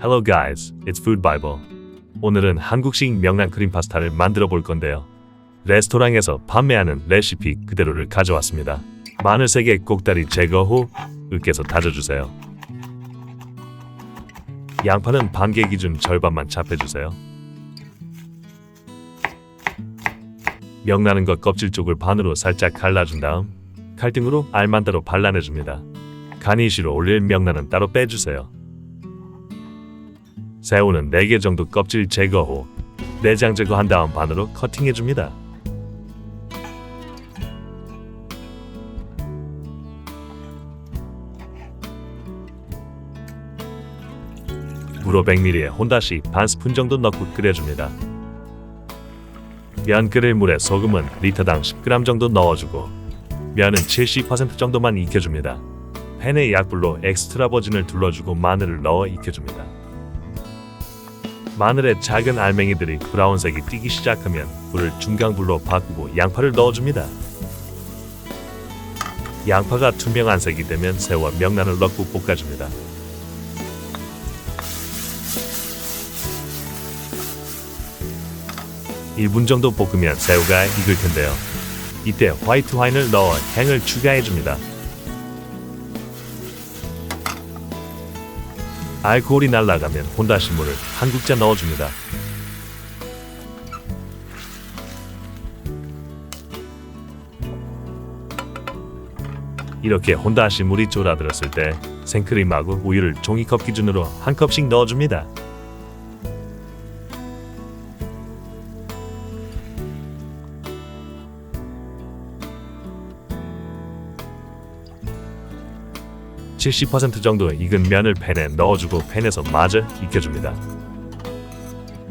Hello guys, it's Food Bible. 오늘은 한국식 명란 크림 파스타를 만들어 볼 건데요. 레스토랑에서 판매하는 레시피 그대로를 가져왔습니다. 마늘 3개 꼭다리 제거 후 으깨서 다져주세요. 양파는 반개 기준 절반만 잡해주세요. 명나는 것 껍질 쪽을 반으로 살짝 갈라준 다음 칼등으로 알만다로 발라내줍니다. 가니쉬로 올릴 명란은 따로 빼주세요. 새우는 4개 정도 껍질 제거 후 내장 제거한 다음 반으로 커팅해 줍니다. 물 500ml에 혼다시 반 스푼 정도 넣고 끓여줍니다. 면 끓일 물에 소금은 리터당 10g 정도 넣어주고 면은 70% 정도만 익혀줍니다. 팬에 약불로 엑스트라 버진을 둘러주고 마늘을 넣어 익혀줍니다. 마늘의 작은 알맹이들이 브라운색이 띄기 시작하면 불을 중강불로 바꾸고 양파를 넣어줍니다. 양파가 투명한 색이 되면 새우와 명란을 넣고 볶아줍니다. (1분) 정도 볶으면 새우가 익을 텐데요. 이때 화이트 와인을 넣어 향을 추가해줍니다. 알코올이 날아가면 혼다시 물을 한 국자 넣어줍니다. 이렇게 혼다시 물이 졸아들었을 때 생크림하고 우유를 종이컵 기준으로 한 컵씩 넣어줍니다. (70% 정도 익은 면을 팬에 넣어주고 팬에서 마저 익혀줍니다.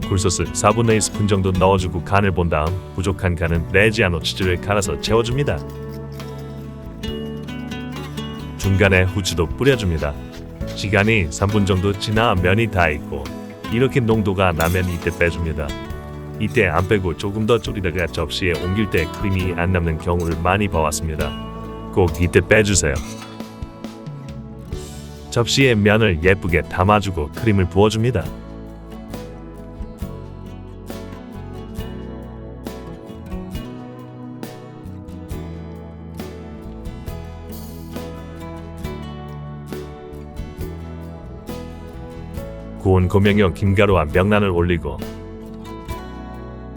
굴소스 4분의 1 스푼 정도 넣어주고 간을 본 다음 부족한 간은 레지아노 치즈를 갈아서 채워줍니다. 중간에 후추도 뿌려줍니다. 시간이 3분 정도 지나 면이 다 익고 이렇게 농도가 나면 이때 빼줍니다. 이때 안 빼고 조금 더 졸이다가 접시에 옮길 때 크림이 안 남는 경우를 많이 봐왔습니다. 꼭 이때 빼주세요. 접시에 면을 예쁘게 담아주고 크림을 부어줍니다. 구운 고명형 김가루와 명란을 올리고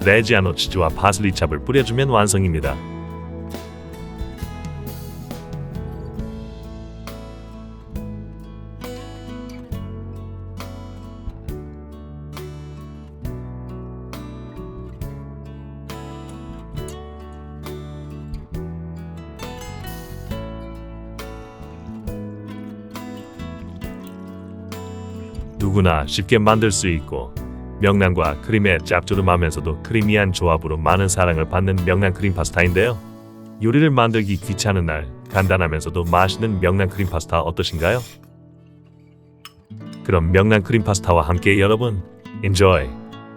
레지아노 치즈와 파슬리 찹을 뿌려주면 완성입니다. 누구나 쉽게 만들 수 있고 명란과 크림의 짭조름하면서도 크리미한 조합으로 많은 사랑을 받는 명란 크림 파스타인데요. 요리를 만들기 귀찮은 날 간단하면서도 맛있는 명란 크림 파스타 어떠신가요? 그럼 명란 크림 파스타와 함께 여러분 enjoy!